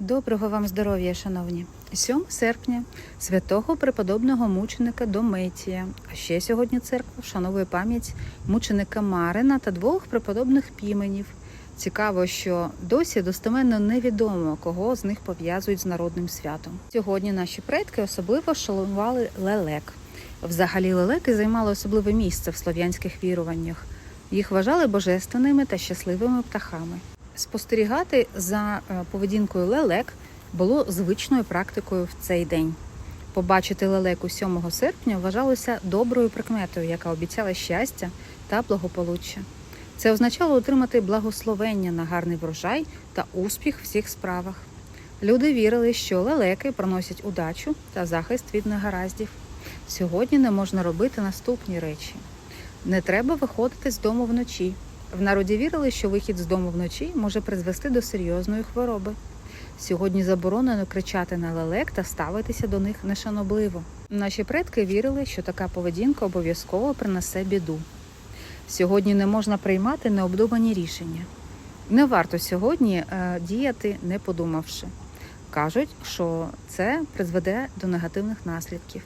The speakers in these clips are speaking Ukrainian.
Доброго вам здоров'я, шановні! 7 серпня святого преподобного мученика Дометія. А ще сьогодні церква вшановує пам'ять мученика Марина та двох преподобних піменів. Цікаво, що досі достеменно невідомо, кого з них пов'язують з народним святом. Сьогодні наші предки особливо шанували лелек. Взагалі, лелеки займали особливе місце в слов'янських віруваннях. Їх вважали божественними та щасливими птахами. Спостерігати за е, поведінкою лелек було звичною практикою в цей день. Побачити лелеку 7 серпня вважалося доброю прикметою, яка обіцяла щастя та благополуччя. Це означало отримати благословення на гарний врожай та успіх в всіх справах. Люди вірили, що лелеки приносять удачу та захист від негараздів. Сьогодні не можна робити наступні речі: не треба виходити з дому вночі. В народі вірили, що вихід з дому вночі може призвести до серйозної хвороби. Сьогодні заборонено кричати на лелек та ставитися до них нешанобливо. Наші предки вірили, що така поведінка обов'язково принесе біду. Сьогодні не можна приймати необдумані рішення. Не варто сьогодні е, діяти, не подумавши. Кажуть, що це призведе до негативних наслідків.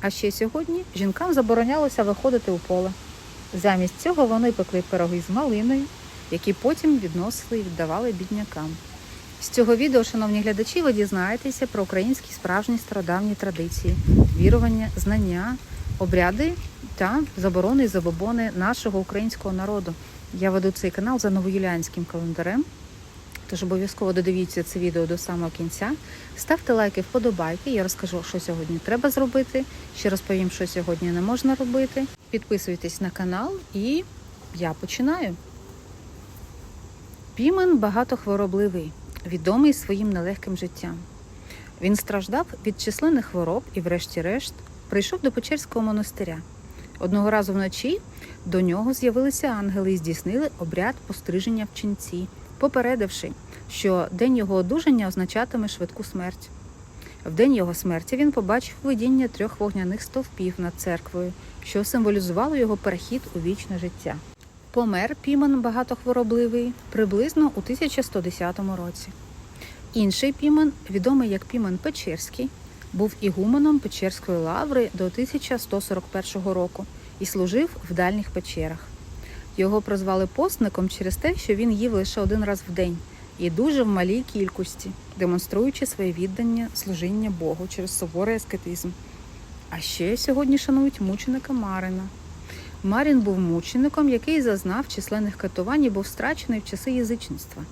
А ще сьогодні жінкам заборонялося виходити у поле. Замість цього вони пекли пироги з малиною, які потім відносили і віддавали біднякам. З цього відео, шановні глядачі, ви дізнаєтеся про українські справжні стародавні традиції, вірування, знання, обряди та заборони і забобони нашого українського народу. Я веду цей канал за новоюліанським календарем. Тож обов'язково додивіться це відео до самого кінця. Ставте лайки, вподобайки. Я розкажу, що сьогодні треба зробити. Ще розповім, що сьогодні не можна робити. Підписуйтесь на канал і я починаю. Пімен багатохворобливий, відомий своїм нелегким життям. Він страждав від численних хвороб і, врешті-решт, прийшов до Печерського монастиря. Одного разу вночі до нього з'явилися ангели і здійснили обряд постриження в ченці, попередивши, що день його одужання означатиме швидку смерть. В день його смерті він побачив видіння трьох вогняних стовпів над церквою, що символізувало його перехід у вічне життя. Помер Піман багатохворобливий приблизно у 1110 році. Інший Піман, відомий як Піман Печерський, був ігуменом Печерської лаври до 1141 року і служив в дальніх печерах. Його прозвали постником через те, що він їв лише один раз в день і дуже в малій кількості, демонструючи своє віддання служіння Богу через суворий аскетизм. А ще сьогодні шанують мученика Марина. Марін був мучеником, який зазнав численних катувань і був страчений в часи язичництва.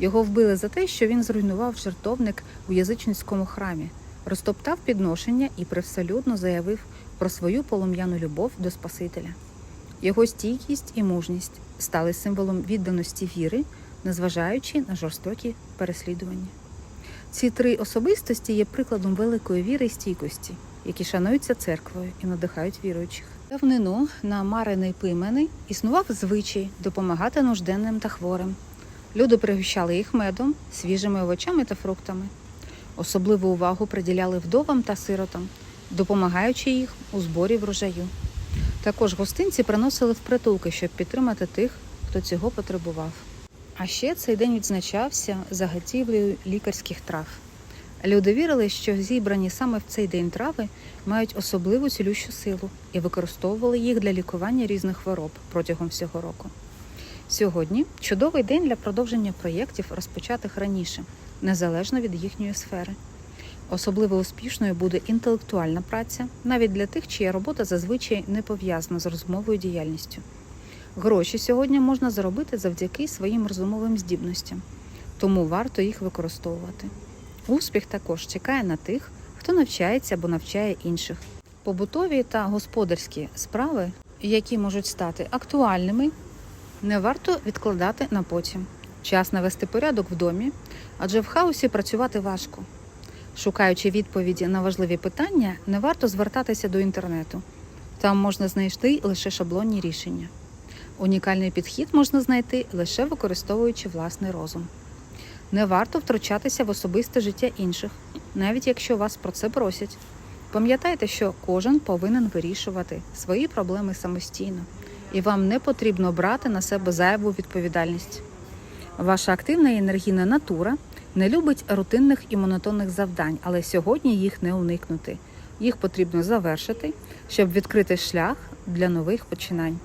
Його вбили за те, що він зруйнував жертовник у язичницькому храмі, розтоптав підношення і привселюдно заявив про свою полум'яну любов до Спасителя. Його стійкість і мужність стали символом відданості віри, незважаючи на жорстокі переслідування. Ці три особистості є прикладом великої віри і стійкості, які шануються церквою і надихають віруючих. Давнину на Марини Пимени існував звичай допомагати нужденним та хворим. Люди пригощали їх медом, свіжими овочами та фруктами. Особливу увагу приділяли вдовам та сиротам, допомагаючи їх у зборі врожаю. Також гостинці приносили в притулки, щоб підтримати тих, хто цього потребував. А ще цей день відзначався заготівлею лікарських трав. Люди вірили, що зібрані саме в цей день трави мають особливу цілющу силу і використовували їх для лікування різних хвороб протягом всього року. Сьогодні чудовий день для продовження проєктів, розпочатих раніше, незалежно від їхньої сфери. Особливо успішною буде інтелектуальна праця, навіть для тих, чия робота зазвичай не пов'язана з розумовою діяльністю. Гроші сьогодні можна заробити завдяки своїм розумовим здібностям, тому варто їх використовувати. Успіх також чекає на тих, хто навчається або навчає інших. Побутові та господарські справи, які можуть стати актуальними, не варто відкладати на потім. Час навести порядок в домі, адже в хаосі працювати важко. Шукаючи відповіді на важливі питання, не варто звертатися до інтернету. Там можна знайти лише шаблонні рішення. Унікальний підхід можна знайти лише використовуючи власний розум. Не варто втручатися в особисте життя інших, навіть якщо вас про це просять. Пам'ятайте, що кожен повинен вирішувати свої проблеми самостійно, і вам не потрібно брати на себе зайву відповідальність. Ваша активна і енергійна натура не любить рутинних і монотонних завдань, але сьогодні їх не уникнути. Їх потрібно завершити, щоб відкрити шлях для нових починань.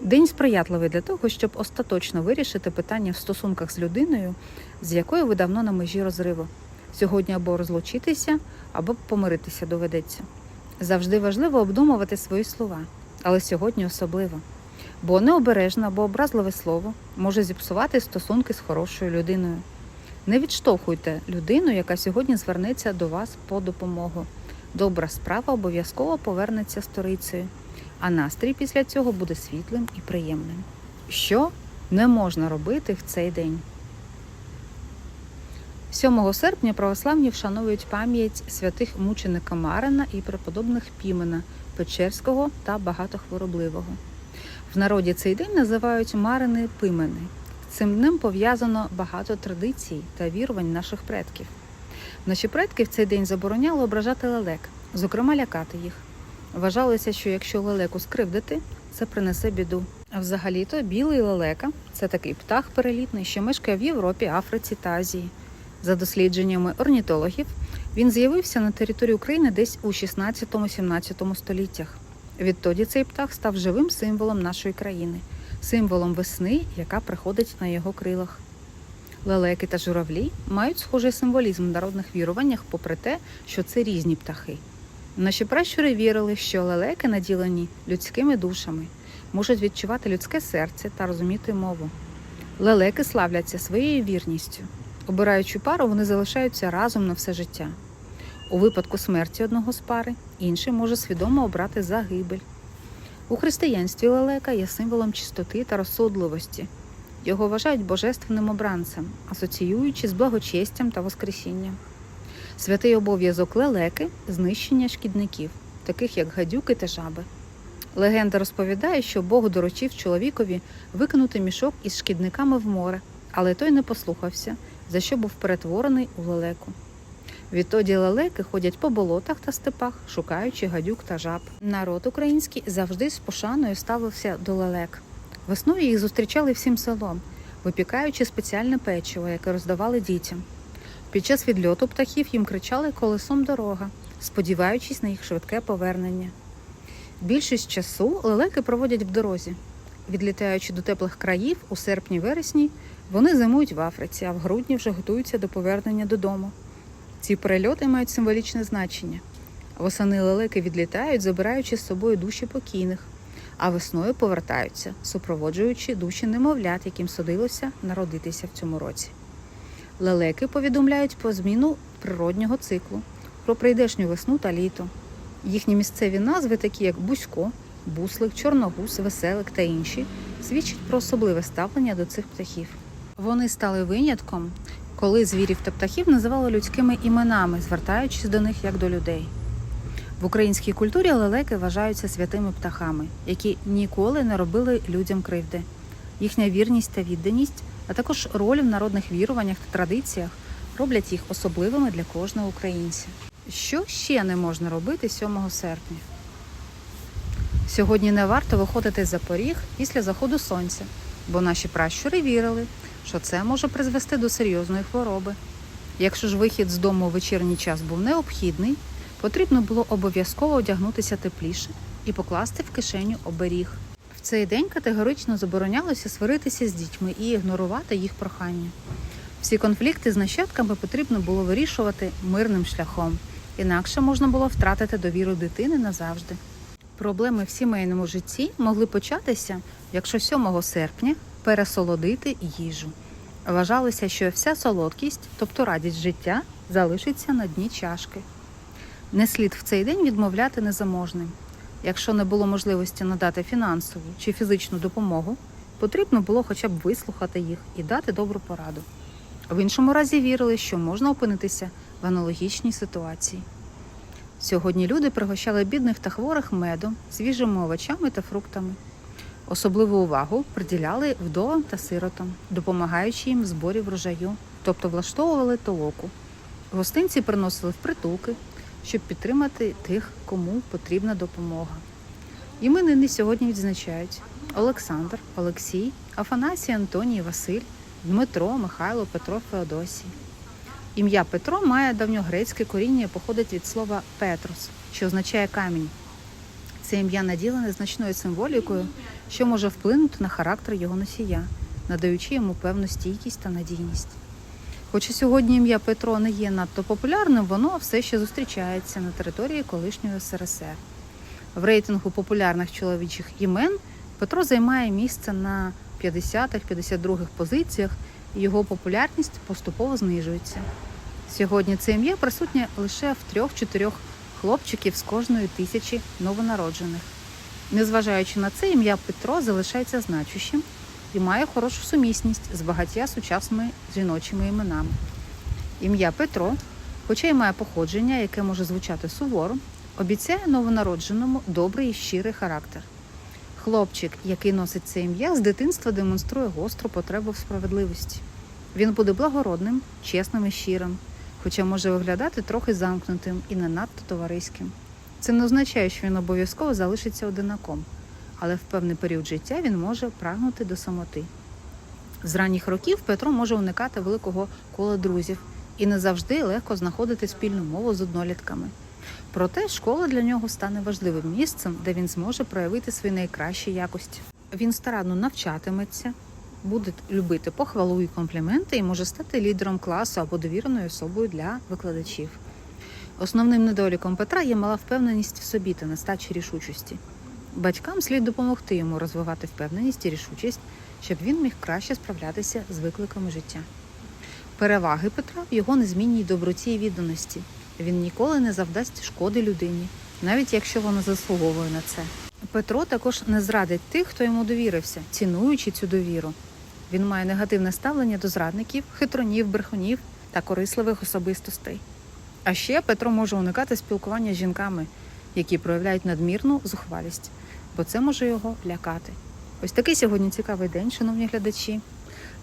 День сприятливий для того, щоб остаточно вирішити питання в стосунках з людиною, з якою ви давно на межі розриву. Сьогодні або розлучитися, або помиритися доведеться. Завжди важливо обдумувати свої слова, але сьогодні особливо. Бо необережне або образливе слово може зіпсувати стосунки з хорошою людиною. Не відштовхуйте людину, яка сьогодні звернеться до вас по допомогу. Добра справа обов'язково повернеться сторицею, а настрій після цього буде світлим і приємним. Що не можна робити в цей день? 7 серпня православні вшановують пам'ять святих мученика Марина і преподобних Пімена Печерського та багатохворобливого. В народі цей день називають Марини Пимени. Цим днем пов'язано багато традицій та вірувань наших предків. Наші предки в цей день забороняли ображати лелек, зокрема лякати їх. Вважалося, що якщо лелеку скривдити, це принесе біду. А взагалі-то білий лелека це такий птах перелітний, що мешкає в Європі, Африці та Азії. За дослідженнями орнітологів, він з'явився на території України десь у 16-17 століттях. Відтоді цей птах став живим символом нашої країни, символом весни, яка приходить на його крилах. Лелеки та журавлі мають схожий символізм в народних віруваннях, попри те, що це різні птахи. Наші пращури вірили, що лелеки, наділені людськими душами, можуть відчувати людське серце та розуміти мову. Лелеки славляться своєю вірністю. Обираючи пару, вони залишаються разом на все життя. У випадку смерті одного з пари інший може свідомо обрати загибель. У християнстві лелека є символом чистоти та розсудливості. Його вважають божественним обранцем, асоціюючи з благочестям та воскресінням. Святий обов'язок лелеки знищення шкідників, таких як гадюки та жаби. Легенда розповідає, що Бог доручив чоловікові викинути мішок із шкідниками в море, але той не послухався, за що був перетворений у лелеку. Відтоді лелеки ходять по болотах та степах, шукаючи гадюк та жаб. Народ український завжди з пошаною ставився до лелек. Весною їх зустрічали всім селом, випікаючи спеціальне печиво, яке роздавали дітям. Під час відльоту птахів їм кричали колесом дорога, сподіваючись на їх швидке повернення. Більшість часу лелеки проводять в дорозі. Відлітаючи до теплих країв у серпні-вересні, вони зимують в Африці, а в грудні вже готуються до повернення додому. Ці перельоти мають символічне значення. Восени лелеки відлітають, забираючи з собою душі покійних, а весною повертаються, супроводжуючи душі немовлят, яким судилося народитися в цьому році. Лелеки повідомляють про зміну природнього циклу, про прийдешню весну та літо. Їхні місцеві назви, такі як Бузько, Буслик, Чорногус, Веселик та інші, свідчать про особливе ставлення до цих птахів. Вони стали винятком, коли звірів та птахів називали людськими іменами, звертаючись до них як до людей. В українській культурі лелеки вважаються святими птахами, які ніколи не робили людям кривди. Їхня вірність та відданість, а також роль в народних віруваннях та традиціях роблять їх особливими для кожного українця. Що ще не можна робити 7 серпня? Сьогодні не варто виходити за поріг після заходу сонця, бо наші пращури вірили, що це може призвести до серйозної хвороби. Якщо ж вихід з дому у вечірній час був необхідний, потрібно було обов'язково одягнутися тепліше і покласти в кишеню оберіг. Цей день категорично заборонялося сваритися з дітьми і ігнорувати їх прохання. Всі конфлікти з нащадками потрібно було вирішувати мирним шляхом, інакше можна було втратити довіру дитини назавжди. Проблеми в сімейному житті могли початися, якщо 7 серпня пересолодити їжу. Вважалося, що вся солодкість, тобто радість життя, залишиться на дні чашки. Не слід в цей день відмовляти незаможним. Якщо не було можливості надати фінансову чи фізичну допомогу, потрібно було хоча б вислухати їх і дати добру пораду. В іншому разі вірили, що можна опинитися в аналогічній ситуації. Сьогодні люди пригощали бідних та хворих медом, свіжими овочами та фруктами. Особливу увагу приділяли вдовам та сиротам, допомагаючи їм в зборі врожаю, тобто влаштовували толоку. Гостинці приносили в притулки, щоб підтримати тих, кому потрібна допомога. Іменини сьогодні відзначають Олександр, Олексій, Афанасій, Антоній, Василь, Дмитро, Михайло, Петро, Феодосій. Ім'я Петро має давньогрецьке коріння і походить від слова Петрос, що означає камінь. Це ім'я наділене значною символікою, що може вплинути на характер його носія, надаючи йому певну стійкість та надійність. Хоча сьогодні ім'я Петро не є надто популярним, воно все ще зустрічається на території колишньої СРСР. В рейтингу популярних чоловічих імен Петро займає місце на 50-52 позиціях, і його популярність поступово знижується. Сьогодні це ім'я присутнє лише в трьох-чотирьох хлопчиків з кожної тисячі новонароджених. Незважаючи на це, ім'я Петро залишається значущим і має хорошу сумісність з багатьма сучасними жіночими іменами. Ім'я Петро, хоча й має походження, яке може звучати суворо, обіцяє новонародженому добрий і щирий характер. Хлопчик, який носить це ім'я, з дитинства демонструє гостру потребу в справедливості. Він буде благородним, чесним і щирим, хоча може виглядати трохи замкнутим і не надто товариським. Це не означає, що він обов'язково залишиться одинаком, але в певний період життя він може прагнути до самоти. З ранніх років Петро може уникати великого кола друзів і не завжди легко знаходити спільну мову з однолітками. Проте школа для нього стане важливим місцем, де він зможе проявити свої найкращі якості. Він старанно навчатиметься, буде любити похвалу і компліменти і може стати лідером класу або довіреною особою для викладачів. Основним недоліком Петра є мала впевненість в собі та нестача рішучості. Батькам слід допомогти йому розвивати впевненість і рішучість, щоб він міг краще справлятися з викликами життя. Переваги Петра в його незмінній доброті і відданості. Він ніколи не завдасть шкоди людині, навіть якщо вона заслуговує на це. Петро також не зрадить тих, хто йому довірився, цінуючи цю довіру. Він має негативне ставлення до зрадників, хитронів, брехунів та корисливих особистостей. А ще Петро може уникати спілкування з жінками, які проявляють надмірну зухвалість, бо це може його лякати. Ось такий сьогодні цікавий день, шановні глядачі.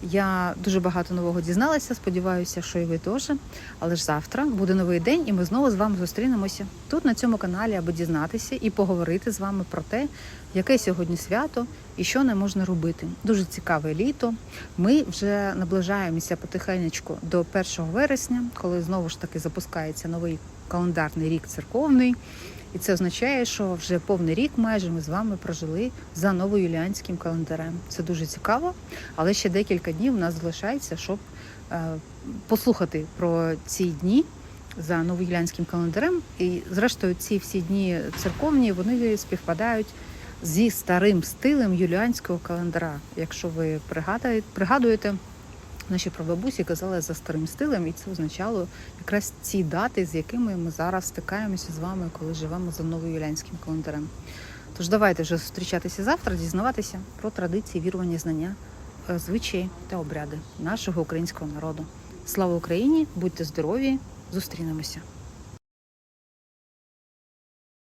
Я дуже багато нового дізналася. Сподіваюся, що і ви теж. Але ж завтра буде новий день, і ми знову з вами зустрінемося тут на цьому каналі, аби дізнатися і поговорити з вами про те, яке сьогодні свято і що не можна робити. Дуже цікаве літо. Ми вже наближаємося потихенечку до 1 вересня, коли знову ж таки запускається новий календарний рік церковний. І це означає, що вже повний рік майже ми з вами прожили за новоюліанським календарем. Це дуже цікаво, але ще декілька днів у нас залишається, щоб е, послухати про ці дні за новоюліанським календарем. І зрештою, ці всі дні церковні вони співпадають зі старим стилем юліанського календара. Якщо ви пригадуєте. Наші прабабусі казали за старим стилем, і це означало якраз ці дати, з якими ми зараз стикаємося з вами, коли живемо за новоюлянським календарем. Тож давайте вже зустрічатися завтра, дізнаватися про традиції, вірування, знання, е, звичаї та обряди нашого українського народу. Слава Україні! Будьте здорові! Зустрінемося!